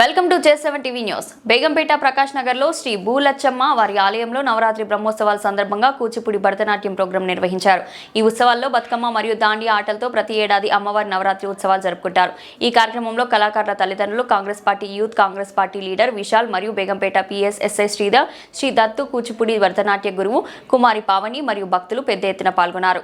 Welcome to J seven TV news. Begumpet Prakash నగర్లో శ్రీ భూలచ్చమ్మ వారి ఆలయంలో నవరాత్రి బ్రహ్మోత్సవాల సందర్భంగా కూచిపూడి భరతనాట్యం ప్రోగ్రాం నిర్వహించారు. ఈ ఉత్సవాల్లో బతుకమ్మ మరియు దాండి ఆటలతో ప్రతి ఏడాది అమ్మవారి నవరాత్రి ఉత్సవాలు జరుపుకుంటారు. ఈ కార్యక్రమంలో కళాకారుల తల్లిదండ్రులు Congress party youth Congress party leader Vishal మరియు బేగంపేట పిఎస్ఎస్ఐ శ్రీధర్ శ్రీ దత్తు కూచిపూడి భరతనాట్య గురువు కుమారి పావని మరియు భక్తులు పెద్ద ఎత్తున పాల్గొన్నారు.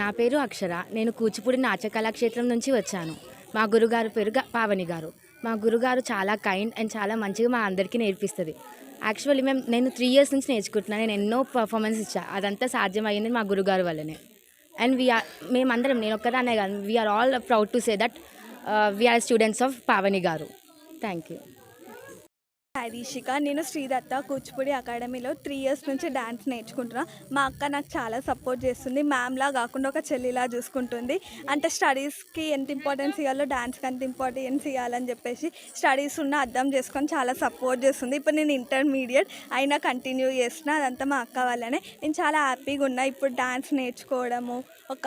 నా పేరు అక్షర. నేను కూచిపూడి నాట్య కళాక్షేత్రం నుంచి వచ్చాను. మా గురుగారు పేరు పావని గారు. మా గురుగారు చాలా కైండ్ అండ్ చాలా మంచిగా మా అందరికీ నేర్పిస్తుంది. యాక్చువల్లీ మేము నేను త్రీ ఇయర్స్ నుంచి నేర్చుకుంటున్నాను నేను ఎన్నో పర్ఫార్మెన్స్ ఇచ్చా. అదంతా సాధ్యమైంది మా గురుగారు వల్లనే. అండ్ వీఆర్ మేమందరం నేను ఒక్కదాన్నే కాదు. We're all proud to say that uh, we're students of Pavani గారు. థ్యాంక్ యూ హాయ్ నేను శ్రీదత్త కూచిపూడి అకాడమీలో త్రీ ఇయర్స్ నుంచి డ్యాన్స్ నేర్చుకుంటున్నా. మా అక్క నాకు చాలా సపోర్ట్ చేస్తుంది. మ్యామ్లా కాకుండా ఒక చెల్లిలా చూసుకుంటుంది. అంటే స్టడీస్కి ఎంత ఇంపార్టెన్స్ ఇవ్వాలో డ్యాన్స్కి అంత ఇంపార్టెన్స్ ఇవ్వాలని చెప్పేసి స్టడీస్ ఉన్న అర్థం చేసుకొని చాలా సపోర్ట్ చేస్తుంది. ఇప్పుడు నేను ఇంటర్మీడియట్ అయినా కంటిన్యూ చేస్తున్నా. అదంతా మా అక్క వల్లనే. నేను చాలా హ్యాపీగా ఉన్నా. ఇప్పుడు డ్యాన్స్ నేర్చుకోవడము ఒక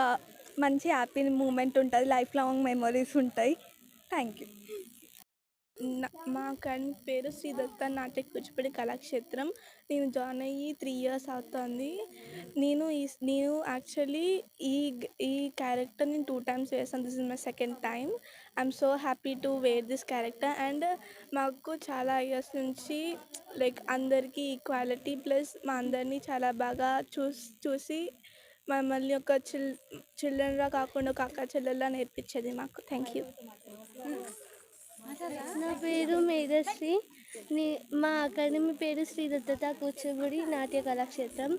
మంచి హ్యాపీ మూమెంట్ ఉంటుంది. లైఫ్ లాంగ్ మెమరీస్ ఉంటాయి. థ్యాంక్ యూ మా అకాడమీ పేరు శ్రీ దత్త నాట్య కూచిపూడి కళాక్షేత్రం. నేను జాయిన్ అయ్యి త్రీ ఇయర్స్ అవుతుంది. నేను ఈ నేను యాక్చువల్లీ ఈ ఈ క్యారెక్టర్ నేను టూ టైమ్స్ వేసాను this is my second time I'm so happy to wear this character and మాకు చాలా ఇయర్స్ నుంచి లైక్ అందరికీ ఈక్వాలిటీ ప్లస్ మా అందరినీ చాలా బాగా చూస్ చూసి మమ్మల్ని ఒక చిల్ చిల్డ్రన్లా కాకుండా ఒక అక్క చెల్లెల్లా నేర్పించేది మాకు. థ్యాంక్ యూ నా పేరు మేధశ్రీ. నీ మా అకాడమీ పేరు శ్రీ దత్తత కూచిపూడి నాట్య కళాక్షేత్రం.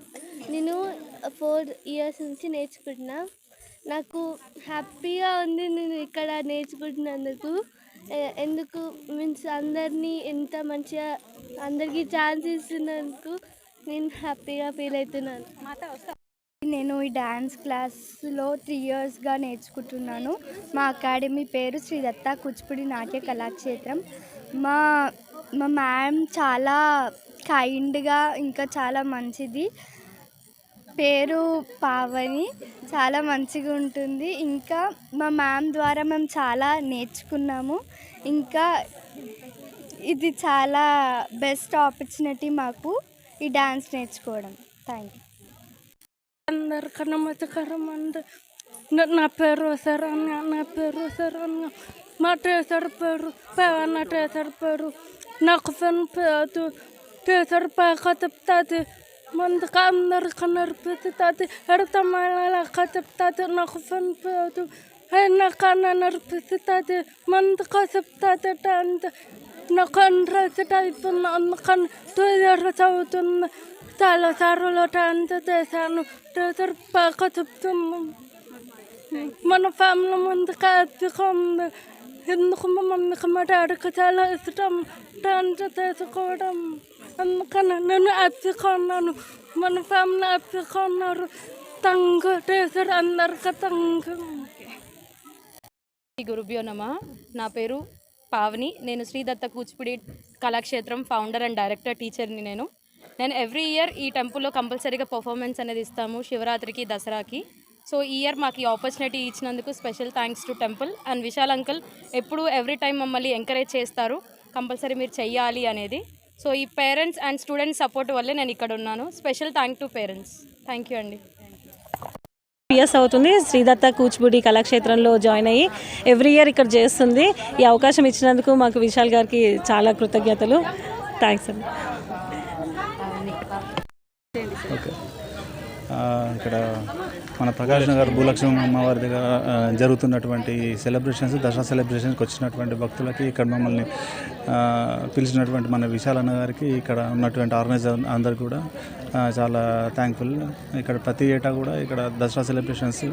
నేను ఫోర్ ఇయర్స్ నుంచి నేర్చుకుంటున్నా. నాకు హ్యాపీగా ఉంది నేను ఇక్కడ నేర్చుకుంటున్నందుకు. ఎందుకు? మీన్స్ అందరినీ ఎంత మంచిగా అందరికీ ఛాన్స్ ఇస్తున్నందుకు నేను హ్యాపీగా ఫీల్ అవుతున్నాను. నేను ఈ డ్యాన్స్ క్లాస్లో త్రీ ఇయర్స్గా నేర్చుకుంటున్నాను. మా అకాడమీ పేరు శ్రీదత్త కూచిపూడి నాట్య కళాక్షేత్రం. మా మా మ్యామ్ చాలా కైండ్గా ఇంకా చాలా మంచిది. పేరు పావని చాలా మంచిగా ఉంటుంది. ఇంకా మా మ్యామ్ ద్వారా మేము చాలా నేర్చుకున్నాము. ఇంకా ఇది చాలా బెస్ట్ ఆపర్చునిటీ మాకు ఈ డ్యాన్స్ నేర్చుకోవడం. థ్యాంక్ యూ అందరికన్నా మతకరం అండి నా- నా పేరు శరణ్య నా పేరు శరణ్య మా టీచర్ పేరు పేవన్న టీచర్ పేరు నాకు ఫెన్ పేరు టీచర్ పైక చెప్తాది ముందుగా అందరికీ నేర్పిస్తుంది ఎడతమలక చెప్తాది నాకు ఫెన్ పేరు అయినాకన్నా నేర్పిస్తుంది ముందుగా చాలా సార్లు డాన్స్ చేశాను టీచర్ బాగా చెప్తున్నాం మన ఫ్యామిలీ ముందుకు హ్యాపీగా ఎందుకు మా మమ్మీకి మా డాడీకి చాలా ఇష్టం డాన్స్ చేసుకోవడం అందుకని నేను హ్యాపీగా ఉన్నాను మన ఫ్యామిలీ హ్యాపీగా ఉన్నారు తంగు టీచర్ అందరికీ తంగు శ్రీ గురుభ్యో నమ. నా పేరు పావని. నేను Sridatta Kuchipudi Kalakshetram founder and director టీచర్ని నేను. నేను ఎవ్రీ ఇయర్ ఈ టెంపుల్లో కంపల్సరీగా పర్ఫార్మెన్స్ అనేది ఇస్తాము శివరాత్రికి దసరాకి. సో ఈ ఇయర్ మాకు ఈ ఆపర్చునిటీ ఇచ్చినందుకు special thanks to temple and Vishal uncle ఎప్పుడు ఎవ్రీ టైం మమ్మల్ని ఎంకరేజ్ చేస్తారు కంపల్సరీ మీరు చెయ్యాలి అనేది. సో ఈ పేరెంట్స్ అండ్ స్టూడెంట్స్ సపోర్ట్ వల్లే నేను ఇక్కడ ఉన్నాను. Special thank to parents thank you అండి. ఇయర్స్ అవుతుంది శ్రీదత్త కూచిపూడి కళాక్షేత్రంలో జాయిన్ అయ్యి ఎవ్రీ ఇయర్ ఇక్కడ చేస్తుంది. ఈ అవకాశం ఇచ్చినందుకు మాకు విశాల్ గారికి చాలా కృతజ్ఞతలు. థ్యాంక్స్ అండి. ఓకే. ఇక్కడ మన ప్రకాష్ నగర్ భూలక్ష్మి అమ్మవారి దగ్గర జరుగుతున్నటువంటి సెలబ్రేషన్స్ దసరా సెలబ్రేషన్స్కి వచ్చినటువంటి భక్తులకి ఇక్కడ మమ్మల్ని పిలిచినటువంటి మన విశాల్ అన్న గారికి ఇక్కడ ఉన్నటువంటి ఆర్గనైజర్ అందరు కూడా చాలా థ్యాంక్ఫుల్ ఇక్కడ ప్రతి ఏటా కూడా ఇక్కడ దసరా సెలబ్రేషన్స్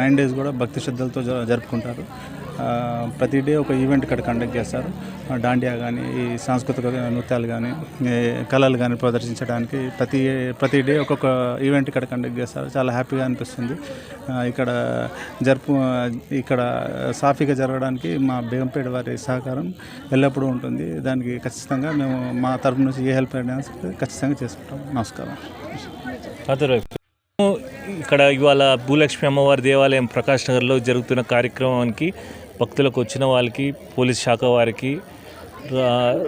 నైన్ డేస్ కూడా భక్తి శ్రద్ధలతో జరుపుకుంటారు. ప్రతి డే ఒక ఈవెంట్ ఇక్కడ కండక్ట్ చేస్తారు. దాండియా కానీ ఈ సాంస్కృతిక నృత్యాలు కానీ కళలు కానీ ప్రదర్శించడానికి ప్రతి ప్రతి డే ఒక్కొక్క ఈవెంట్ ఇక్కడ కండక్ట్ చేస్తారు. చాలా హ్యాపీగా అనిపిస్తుంది. ఇక్కడ జరుపు ఇక్కడ సాఫీగా జరగడానికి మా బేగంపేట వారి సహకారం ఎల్లప్పుడూ ఉంటుంది. దానికి ఖచ్చితంగా మేము మా తరపు నుంచి ఏ హెల్ప్ అయినా ఖచ్చితంగా చేసుకుంటాం. నమస్కారం. ఇక్కడ ఇవాళ భూలక్ష్మి అమ్మవారి దేవాలయం ప్రకాష్ నగర్లో జరుగుతున్న కార్యక్రమానికి భక్తులకు వచ్చిన వాళ్ళకి పోలీస్ శాఖ వారికి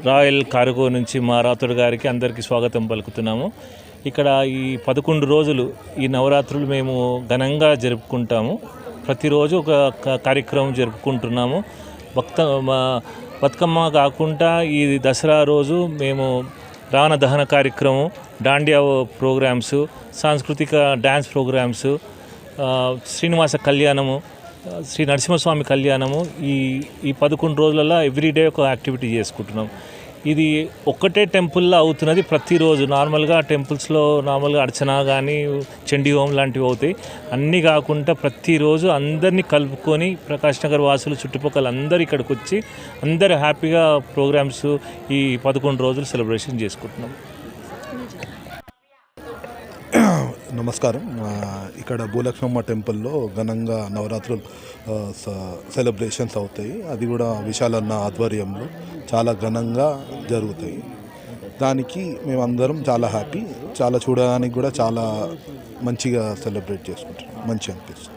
రాయల్ కార్గో నుంచి మా రాతుడు గారికి అందరికీ స్వాగతం పలుకుతున్నాము. ఇక్కడ ఈ పదకొండు రోజులు ఈ నవరాత్రులు మేము ఘనంగా జరుపుకుంటాము. ప్రతిరోజు ఒక కార్యక్రమం జరుపుకుంటున్నాము. భక్త మా బతుకమ్మ కాకుండా ఈ దసరా రోజు మేము రావణ దహన కార్యక్రమం దాండియా ప్రోగ్రామ్స్ సాంస్కృతిక డ్యాన్స్ ప్రోగ్రామ్స్ శ్రీనివాస కళ్యాణము శ్రీ నరసింహస్వామి కళ్యాణము ఈ ఈ పదకొండు రోజులలో ఎవ్రీడే ఒక యాక్టివిటీ చేసుకుంటున్నాం. ఇది ఒక్కటే టెంపుల్లో అవుతున్నది ప్రతిరోజు. నార్మల్గా టెంపుల్స్లో నార్మల్గా అర్చన కానీ చండీ హోమ్ లాంటివి అవుతాయి. అన్నీ కాకుండా ప్రతిరోజు అందరినీ కలుపుకొని ప్రకాష్ నగర్ వాసులు చుట్టుపక్కల అందరు ఇక్కడికి వచ్చి అందరు హ్యాపీగా ప్రోగ్రామ్స్ ఈ పదకొండు రోజులు సెలబ్రేషన్ చేసుకుంటున్నాం. నమస్కారం. ఇక్కడ భూలక్ష్మమ్మ టెంపుల్లో ఘనంగా నవరాత్రులు స- సెలబ్రేషన్స్ అవుతాయి. అది కూడా విశాలన్న ఆధ్వర్యంలో చాలా ఘనంగా జరుగుతాయి. దానికి మేమందరం చాలా హ్యాపీ. చాలా చూడడానికి కూడా చాలా మంచిగా సెలబ్రేట్ చేసుకుంటాం. మంచిగా అనిపిస్తుంది.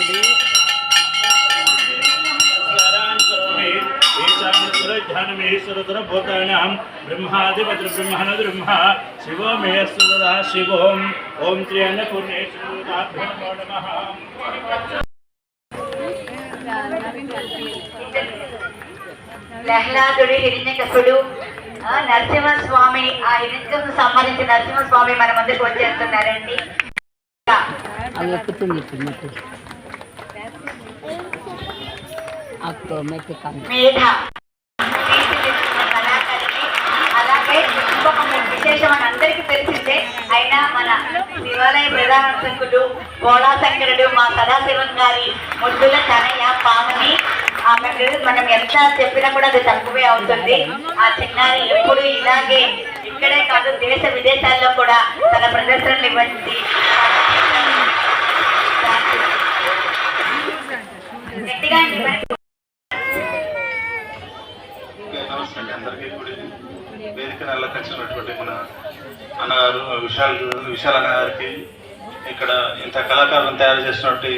ఇతి ధ్యానమేశ్వరతరభూతానాం బ్రహ్మాధిపతి బ్రహ్మణ బ్రహ్మ శివో మేయస్సు తదా శివోం ఓం శ్రీ అన్నపూర్ణేశ్వరాభ్యో నమః ప్రహ్లాదుడు హిరణ్యకసుడు నరసింహస్వామి ఆ హిరణ్యకు సంబంధించిన నరసింహస్వామి మన ముందుకు వచ్చేస్తున్నారండి. మేధ. అలాగే విశేషం అందరికీ తెలిసిందే అయినా మన శివాలయ ప్రధాన అర్చకుడు గోళా శంకరుడు మా సదాశివన్ గారి ముద్దుల తనయ్య పాముని ఆమె మనం ఎంత చెప్పినా కూడా అది తక్కువే అవుతుంది. ఆ చిన్నారి ఎప్పుడు ఇలాగే ఇక్కడే కాదు దేశ విదేశాల్లో కూడా తన ప్రదర్శనలు ఇవ్వండి. గట్టిగా అండి అందరికీ గుడి వేదిక మన అన్నగారు విశాల్ విశాల్ అన్న గారికి ఇక్కడ ఇంత కళాకారులను తయారు చేసినటువంటి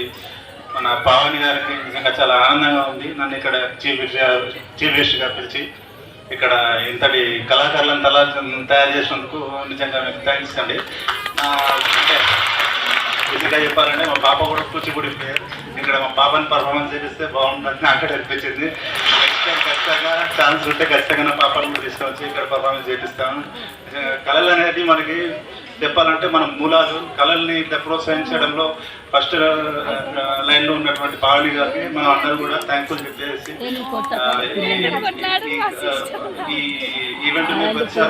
మన పావని గారికి నిజంగా చాలా ఆనందంగా ఉంది. నన్ను ఇక్కడ చీఫ్ చీఫ్ గెస్ట్గా పిలిచి ఇక్కడ ఇంతటి కళాకారులను తలా తయారు చేసినందుకు నిజంగా మీకు థ్యాంక్స్ అండి. అంటే బేసిక్గా చెప్పాలంటే మా పాప కూడా కూచిపూడి ప్లేయర్ ఇక్కడ మా పాపని పర్ఫార్మెన్స్ చేపిస్తే బాగుంటుందని అక్కడ అనిపించింది. నెక్స్ట్ టైం ఖచ్చితంగా ఛాన్స్ ఉంటే ఖచ్చితంగా నా పాపను కూడా తీసుకొచ్చి ఇక్కడ పర్ఫార్మెన్స్ చేపిస్తాను. నిజంగా కళలు అనేది మనకి చెప్పాలంటే మన మూలాలు కళల్ని ఇట్లా ప్రోత్సహించడంలో ఫస్ట్ లైన్లో ఉన్నటువంటి పావని గారికి మనం అందరూ కూడా థ్యాంక్ఫుల్ చెప్పేసి ఈ- ఈవెంట్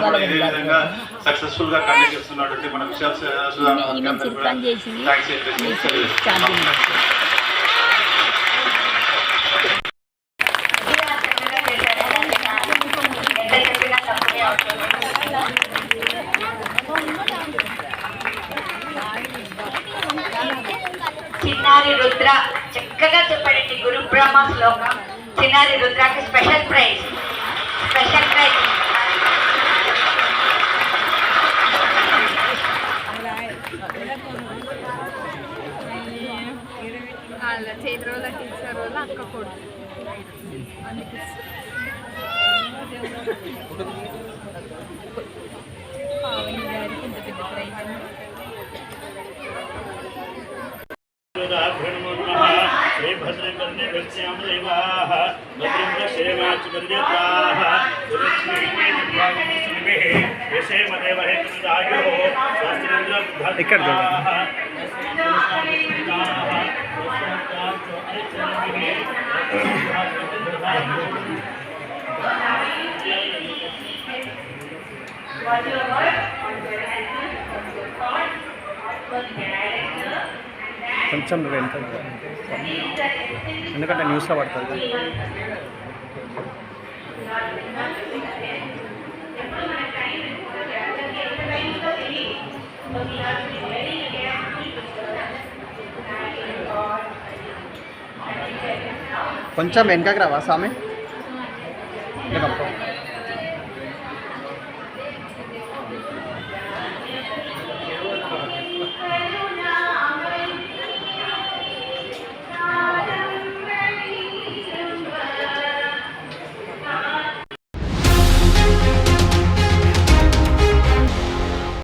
కూడా ఇదే విధంగా సక్సెస్ఫుల్గా కండక్ట్ చేస్తున్నటువంటి మన విశాల్ థ్యాంక్స్ చెప్పేసి చిన్నారి రుద్ర చక్కగా చెప్పాడండి గురు బ్రహ్మ శ్లోకం. చిన్నారి Rudraki special prize. Special prize. చేతి రోజులకి ఇచ్చే भूताभ्युर्मुर्मः श्री भद्रकर्णे गच्छाम देवाः भद्रं पश्येमाचुपर्यताः सुरक्ष्मीः यशेमदेवहेतुदायुः शास्त्रेन्द्रबुद्धाः इकड़ दो What your word on the right and the thought, what can I కొంచెం వెనక ఎందుకంటే న్యూస్లో పడుతుంది కొంచెం వెనకకి రావా స్వామి ఇంకా